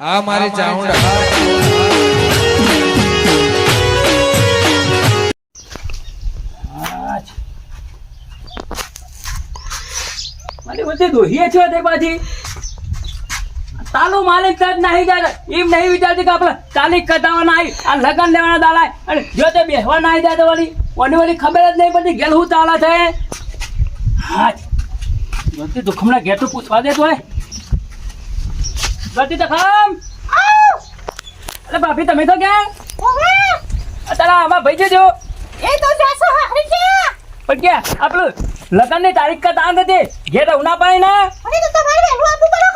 આ મારી ચાઉંડા મને બધી દોહીએ છે તે પાછી તાલો માલિક જ નહીં જાય એમ નહીં વિચારતી કે આપણે તાલીક કટાવવાના આવી આ લગન લેવાના દાડા અને જો તે બેસવા ના આવી જાય તો વળી ઓની વળી ખબર જ નહીં પડતી ગેલ હું ચાલે છે. હા ગતિ દુખમણા ઘેર તો પૂછવા દે તો હોય ગતિ દખમ અરે ભાભી તમે તો ક્યાં? તારા આમાં ભાઈ જજો. એ તો જાસો હારી છે પણ ક્યાં? આપણું લગનની તારીખ કટા નથી. ઘેર રહું ના પાય ના. અને તો તમારે વહેલું આપવું પડે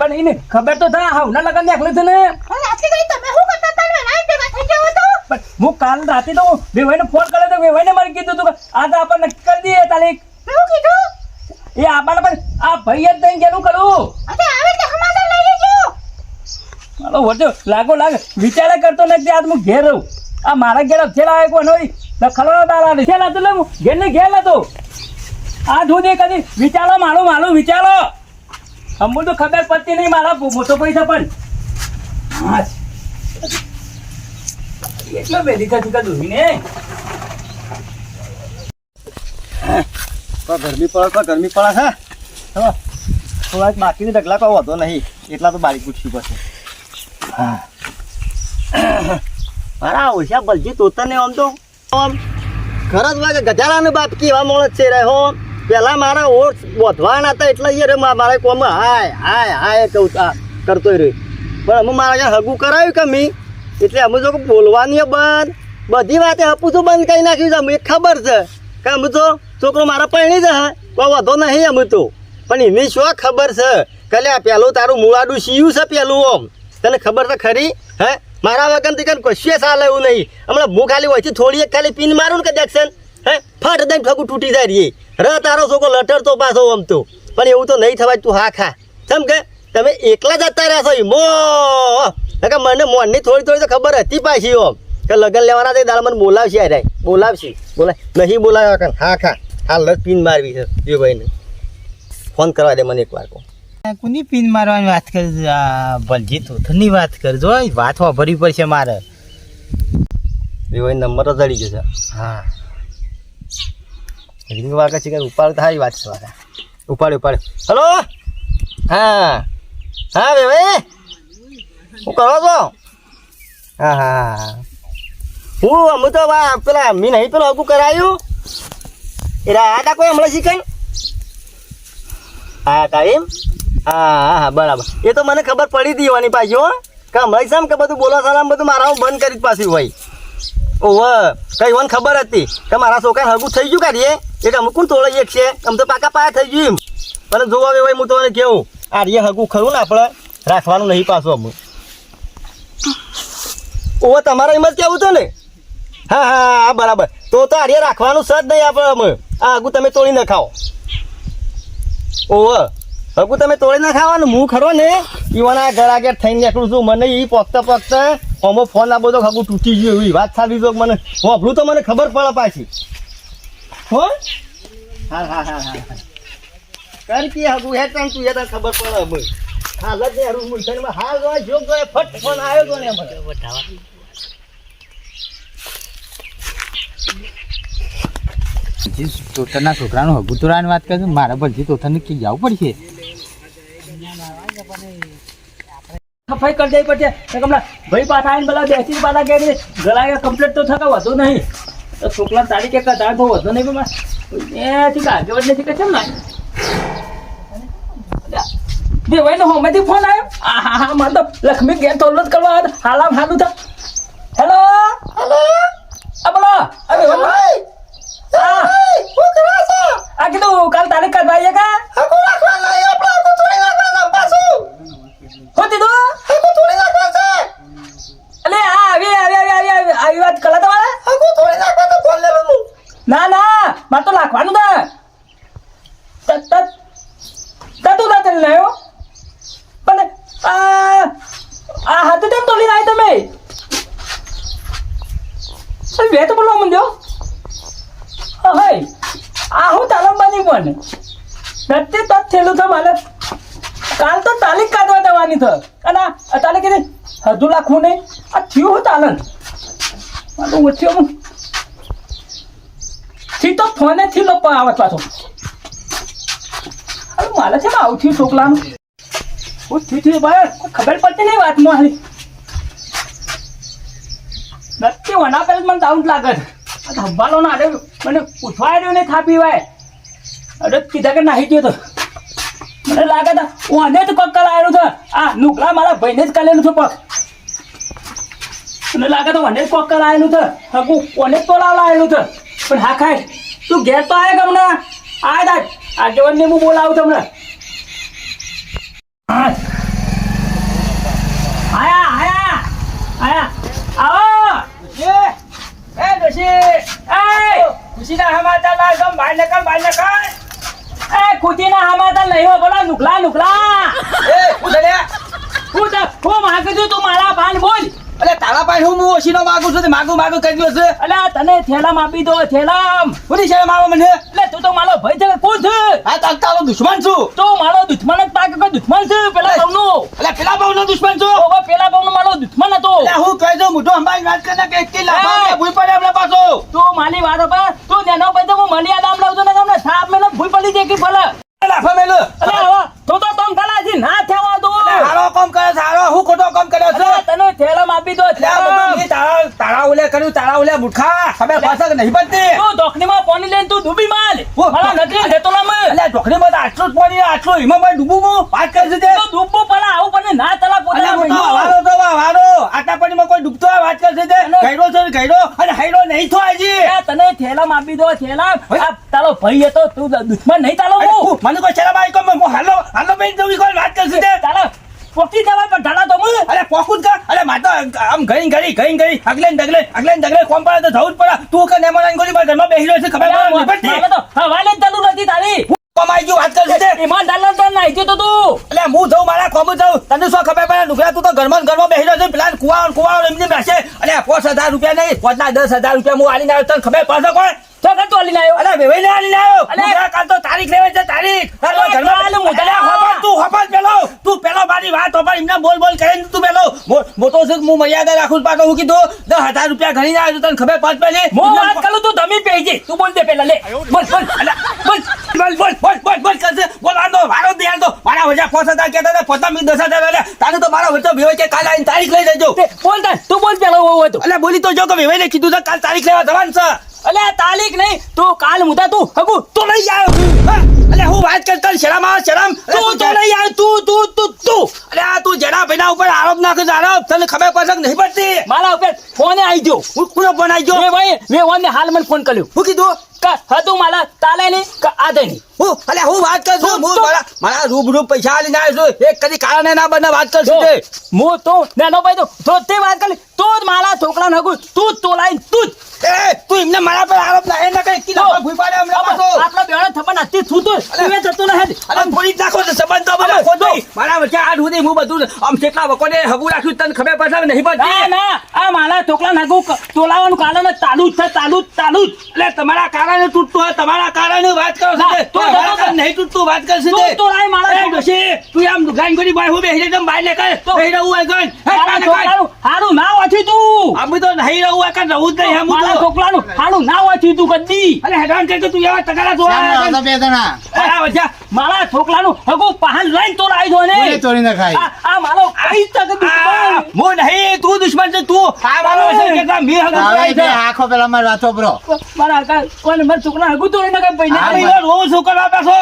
પણ એને ખબર તો થાય હા ના લગન દેખલે છે ને. આટલી ઘડી તમે શું કરતા હતા ને નાઈ ભેગા થઈ જાવ તો પણ હું કાલ રાતે તો વેવાઈને ફોન કર્યો તો વેવાઈને મને કીધું તું આ તો આપણને કરી દઈએ તારીખ. શું કીધું? એ આપણને પણ આ ભાઈ જ દઈને ગેલું કરું અને આવે તો સમાધાન લઈ લેજો મારો વચ્ચે લાગો લાગ. વિચારે કરતો નથી આજ હું ઘેર રહું. આ મારા ઘેર અથેલા આવે કોઈ નહીં દખલો તારા ને થેલા તો હું ઘેર ને ઘેર હતો આ સુધી કદી વિચારો, મારો મારો વિચારો. અમુલ તો ખબર પડતી નહીં મારા મોટો પૈસા પણ. હા. એટલો બેલી થતી કદું ને તો ગરમી પડે તો ગરમી પડે છે. થોડાક બાકીની ઢગલા કોઈ વધો નહીં. એટલા તો બારી પૂછ્યું પછી હા મારા ઓછા બલજી તોતા ને આમ તો આમ ખરજ વાગે ગજારાને બાપ કેવા માણસ છે રે હો? પેલા મારા ઓટ બોધવાના હતા એટલે એ રે મારે કોમ હાય હાય હાય કહું કરતો રહ્યો. પણ અમે મારા ત્યાં હગું કરાવ્યું કે મી? એટલે અમે જો બોલવાની બંધ. બધી વાતે હપું બંધ કરી નાખ્યું છે, અમને ખબર છે. કે અમે તો છોકરો મારા પરણી જ હા કોઈ વાંધો નહીં અમે તો. પણ એની શું ખબર છે? કે પેલું તારું મુળાડું સીયું છે, પેલું ઓમ. તને ખબર તો ખરી? હે? મારા વગરથી કઈ કશું ચાલે એવું નહીં. હમણાં હું ખાલી હોય થોડી એક ખાલી પીન મારું ને કે દેખશન હે? ફટ દઈને ઠગું તૂટી જાય રે. ર તારો છોકરો લટર તો પાછો આમ તો. પણ એવું તો નહીં થવાય, તું હા ખા. સમ કે તમે એકલા જતા રહ્યા છો મો! કે મને મોનની થોડી થોડી તો ખબર હતી પાછી ઓમ. કે લગન લેવાના તે દાળ મને બોલાવશે યાર. બોલાવશે. બોલાય. નહીં બોલાવ્યા હા ખા. હા લસ પીન મારવી છે એ ભાઈને ફોન કરવા દે મને એકવાર કહો. કોની પિન મારવાની વાત કરી બલજીત આ બલજી વાત કરજો વાત વાપરવી પડશે મારે. એ નંબર જ ગયો છે. હા. રિંગ વાગે છે કે ઉપાડ તો સારી વાત છે મારા. ઉપાડ ઉપાડ. હલો? હા. હા બે ભાઈ. હું કરો છો? હા હા હા અમે તો પેલા મી નહીં પેલું હગું કરાયું. એ આ તા કોઈ હમણાં હા તા એમ? હા હા બરાબર. એ તો મને ખબર પડી હતી એવાની પાછી, હો. કે હમણાં સામ કે બધું બોલા સલામ બધું મારા બંધ કરી જ પાછું હોય. ઓહો, કઈ મને ખબર હતી કે મારા છોકરા હગું થઈ ગયું કાઢીએ એક અમુક કોણ તોડે એક છે? આમ તો પાકા પાયા થઈ ગયું એમ. પણ જોવા વેવાય હું તમને કેવું. આ રે હગું ખરું ને આપણે? રાખવાનું નહીં પાછું અમુક. ઓહો, તમારે એમ જ કેવું હતું ને? હા હા હા બરાબર. તો તો આર્ય રાખવાનું સજ નહીં આપણે અમે આ હગું તમે તોડી ન ખાઓ ઓહો હગું તમે તોડી ના ખાવાનું હું ખરો ને? ઈવાના ઘર આગળ થઈને નીકળું છું, મને એ પોકતા પોકતા અમો ફોન આ બધો હગું તૂટી ગયું, એવી વાત સારી તો મને? વાપરું તો મને ખબર પડે પાછી. હો? હા હા હા હા હા. કર કે હે તને તું તને ખબર પડે હવે. હાલ જ ને હરું મુલસનમાં હાલ જોય જોગ ગયો ફટ ફોન આવ્યો તો ને બલજી તોતરના છોકરાનું હગુતરાની વાત કરે મારા બલજી તોતરને કી જવું પડશે? સફાઈ કરી દેવી પડશે. કમલા ભાઈ, પાછા આવીને પેલા બેસી પાછા કે ગળાએ કમ્પ્લીટ તો થતા વધુ નહીં. તો છોકરા તારીખે કદાચ તો વધુ નહીં, પણ એ કાગે વડ નથી કે છે ને ભાઈ હોમેથી ફોન આવ્યો? આ હા હા મારે તો લક્ષ્મી ગેર તો કરવા હાલામ, હાલું થા. હેલો આ બોલો અરે ભાઈ આ કીધું કાલ તારીખ કાઢવા આવીએ કા હોતી તો અલે આ આવી આવી આવી આવી આવી વાત કલા તમારે ના ના મારે તો તા ત ત ત તું ના ચાલી રહ્યો પણ આ હાથે તેમ તોડી નાય તમે. અરે બે તો બોલવા મંડ્યો? હય આ હું તાલમ બની. પણ નથી તત થયેલું છે મારે કાલ તો તાલીક કાઢવા દેવાની થ. અને આ હજુ લાખવું નહીં. આ થયું હું તાલન. તો હું થી તો ફોને થી લો આવત પાછો. અરે મારે છે આવું થયું છોકરાનું? હું થયું થયું ભાઈ? ખબર પડતી નહીં વાતમાં હાલી. નક્કી વના પેલ મને ડાઉન લાગે છે. ધબ્બાલો ના અરે મને પૂછવા આવ્યો ને ખા પીવાય. અરે કીધા કે નાહી ગયો તો. મને લાગે તા હું અને જ પગ કલાયેલું છે. આ નુકલા મારા ભાઈને જ કલેલું છે પગ મને લાગે તો મને જ પગ કલાયેલું છે. હકુ કોને જ તો લાવેલું છે? પણ હા ખાય. તું ઘેર તો આવે તમને આ દાદ આ જવાનને હું બોલાવું તમને આયા આયા આયા. આવો. એ એ ડોશી એ ખુશીના સમાચાર લાવ સમ બહાર નીકળ બહાર નીકળ એ ખુશીના હમાતા આવો બોલા નુકલા નુકલા. એ ઉડલે હું તો હું માગું છું તું મારા ભાન બોલ પાસે હું હું ઓશીનો માગું છું માગું માગું કરી દો છે. અલ્યા તને થેલામ આપી દો થેલામ. કોની છે મારો મને? એટલે તું તો મારો ભાઈ છે કોણ છે? આ તો તારો દુશ્મન છું. તો મારો દુશ્મન જ પાકે કોઈ દુશ્મન છે પેલા. ભાવનો. અલે પેલા ભાવનો દુશ્મન છું. ઓવે પેલા ભાવનો મારો દુશ્મન હતો. એટલે હું કહી દઉં મોઢો અંબાઈ વાત કરે કે કે લાભા ભૂલ પડે આપણે પાછો. તું મારી વાત પર તું નેનો પૈસા હું મલિયા દામ લાવતો ને તમને સાપ મેલો ભૂલ પડી જાય કે ભલે. કર્યું? તારા ઓલે મૂર્ખા ખબર પાછા નહીં બનતી. તું દોખણીમાં પાણી લઈને તું ડૂબી માલ. મારા નથી જતો ના મેં અલે ડોકની માં આટલું જ પડી આટલું હિમા માં ડૂબું હું? વાત કરે છે તે તો ડૂબવું પડે આવું પણ ના તલા અલે પોતાના તો વારો તો વારો આટા પાણીમાં કોઈ ડૂબતો આ વાત કરશે તે અને- છે ગયડો. અને હૈડો નહીં થો આજી તને થેલા આપી દો થેલા તારો ભાઈ હતો તું દુશ્મન નહીં તાલો હું. મને કોઈ શરમ આવી કોઈ? હાલો હાલો બેન કોઈ વાત કરશે તારા પોકી દેવાય પણ ઢાળા તો હું. અરે પોકું જ કર અરે માર આમ ગઈ ગઈ ગઈ ગઈ અગલે ડગલે અગલે ને ડગલે કોમ પડે તો જવું જ પડે. તું કે નેમો ગોલી મારા ઘરમાં બેસી રહ્યો છે ખબર પડે? નહીં પડતી તો હવાલે જ ચાલુ નથી તારી. કોમ આવી ગયું વાત કરશે તે. ઈમાનદાર ના તો ગયો તો તું. એટલે હું જઉં મારા કોમ જઉં. તને શું ખબર પડે? નુકરા તું તો ઘરમાં ઘરમાં બેસી રહ્યો છે પેલા કુવા કુવા એમની બેસે અને પોસ હજાર રૂપિયા નહીં પોચના દસ હજાર રૂપિયા હું આલીને આવ્યો તને ખબર પડશે કોણ તો કર તો લઈને આવ્યો અરે વેવાઈ ને આલીને આવ્યો અલે. કાલ તો તારીખ લેવાય છે તારીખ. તારો અલે, ઘરમાં કાલ હું તું હોભળ પેલો. તું પેલો મારી વાત હોભળ એમને બોલ બોલ કરે તું પેલો. મોટો છે હું મર્યાદા રાખું પાછો હું કીધું દસ હજાર રૂપિયા ઘણી ના આવ્યો તને ખબર પડ પેલી? હું વાત કરું તું ધમી પેજે તું બોલ દે પેલા લે. બોલ બોલ બોલ. બોલ બોલ બોલ બોલ બોલ કરશે બોલ આનો વારો દે આનો મારા વજા પાંચ હતા પોતા મી દસ તારે તો મારા વચ્ચે વેવાઈ કે કાલે આવીને તારીખ લઈ તે બોલ તું બોલ પેલા હોવો હતો. અલ્યા બોલી તો જો કે કીધું છે કાલ તારીખ લેવા જવાનું છે. અલે તાલીક નહીં. તું કાલ મુદા તું હગુ તો લઈ આવ્યો અલે હું વાત કરતા શરમ આવ શરમ. તું તો લઈ આવ્યો તું તું તું તું. અલ્યા તું જડા ભાઈના ઉપર આરોપ નાખે છે આરોપ. તને ખબર પડશે નહીં પડતી? મારા ઉપર ફોને આવી ગયો. હું કોનો ફોન આવી ગયો? ભાઈ મેં ઓને હાલ મને ફોન કર્યો. હું કીધું? કે હતું મારા તાલે નહીં કે આદે નહીં હું અલ્યા હું વાત કર તું- હું મારા મારા રૂબરૂ પૈસા આલીને આવ્યો છું. એક કદી કારણે ના બને વાત કરશું તે હું તો નાનો ભાઈ તો તો વાત કરી તું જ મારા છોકરા નગુ તું જ તોલાઈ તું જ એ તું એમને મારા પર આરોપ ના એ ના કઈ? પર ભૂઈ પાડે હમણાં પાછો. આપણા બેડો થપન હતી છું તું. તું એ જતો રહે અરે જ નાખો તો સંબંધ તો. મારા વચ્ચે આજ સુધી હું બધું આમ કેટલા વખતે હગુ રાખ્યું તને ખબર પડશે નહીં પડતી. ના આ મારા છોકરા નાખું તોલાવાનું કારણ ચાલુ જ છે ચાલુ જ. ચાલુ એટલે તમારા કારણે તૂટતું હોય તમારા કારણે વાત કરો છે ના, તે. તું નહીં તૂટતું વાત કરશે તો તો. રાય મારા ડોશી, તું આમ ગાયન ગોળી બાય હું બેહી રહી બહાર નીકળ. તો- બેહી રહું હોય. છોકરાનું હારું ના વાંચ્યું તું. અમે તો નહીં રહું હોય કાન રહું જ નહીં આમ મારા તો. છોકરાનું હારું ના ઓછી તું કદી. અરે હેરાન કે તું એવા તગારા જોવા આ બે જણા. મારા વચ્ચે મારા છોકરાનું હગો પહાન લઈને તો રાઈ દો ને કોને ના નખાય આ મારો આઈ તક દુશ્મન. મો નહીં તું દુશ્મન છે તું. આ મારો છે કે મે હગો છે. આંખો પેલા મારી વાતો બ્રો મારા કા કોને મારા છોકરા હગું તો એને કઈ આ પૈને મહિનો રોજ શું કરવા પાછો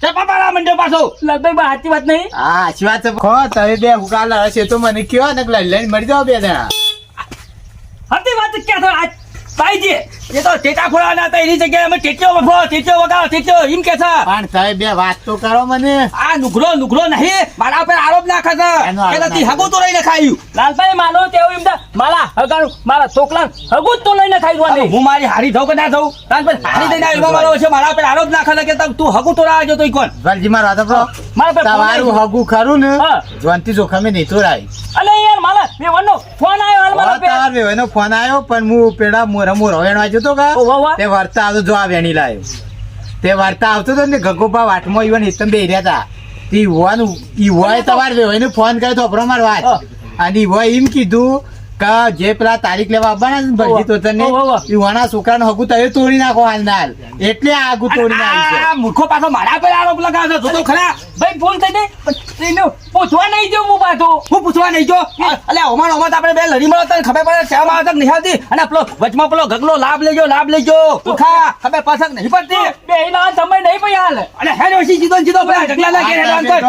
ચપા પાડવા માંડ્યો પાછો. લગભગ બા સાચી વાત નહીં. હા સાચી વાત છે. ખો તમે બે હુકાલા હશે તો મને કયો ને લઈ લઈને મરી જાવ બે જણા હતી વાત ક્યાં થયો? આજ એ તો ટેટા ફોડવાના હતા એની જગ્યાએ અમે ટેટીઓ વગો ટેટીઓ વગાડો ટેટીઓ એમ કે છે. પણ તમે બે વાત તો કરો મને. આ નુકરો નુકરો નહીં મારા ઉપર આરોપ નાખે છે. કે નથી નાખે. તો લઈને ખાયું લાલભાઈ માનો તેવું એમ મારા હગાનું મારા છોકરા હગુ તો લઈને ખાઈ દો હું મારી હારી ધવ કે ના થઉં તાર પર હારી દઈને આવ્યો મારો છે. મારા ઉપર આરોપ નાખે કે તું હગુ તો રાજો તો કોણ? વાલજી મારા વાતો મારા પર તમારું આવ્યો. ખરું ને. જોનતી જોખમે નહીં તો રાય. અલે મારા બે ફોન આવ્યો હાલ મારા પે તાર વેવાનો ફોન આવ્યો પણ હું પેલા મોર મોર વેણવા જતો કા? તે વર્તા આવતો જો આ વેણી લાયો. તે વર્તા આવતો તો ને ગગોબા વાટમાં ઈવન હિતમ બે રહ્યા હતા ઈ ઈવોનું તવાર તમારે વેવાઈને ફોન કર્યો તો અપરો માર વાત. અને ઈવોએ એમ કીધું કે જે પેલા તારીખ લેવા આવવાના ને ભરતી તોતરને, ઓહો, ઓહો. ઈવોના છોકરાને હગું તયે તોડી નાખો હાલનાર એટલે આ આગું તોડી નાખી મૂર્ખો પાછો મારા પર આરોપ લગાવે તો ખરા. ભાઈ ફોન થઈ પણ પૂછવા નહીં જો હું પાછો. હું પૂછવા નહીં જો અલે ઓમાન ઓમાન આપણે બે લડી મળો તને. ખબર પડે શેમાં આવે છે કે અને પેલો વચમાં પેલો ગગલો લાભ લેજો લાભ લેજો પૂછા ખબર પડશે નહીં પડતી? બે ના સમય નહીં ભાઈ હાલ. અને ઓછી જીતો જીતો પેલા ગગલા લાગે કર.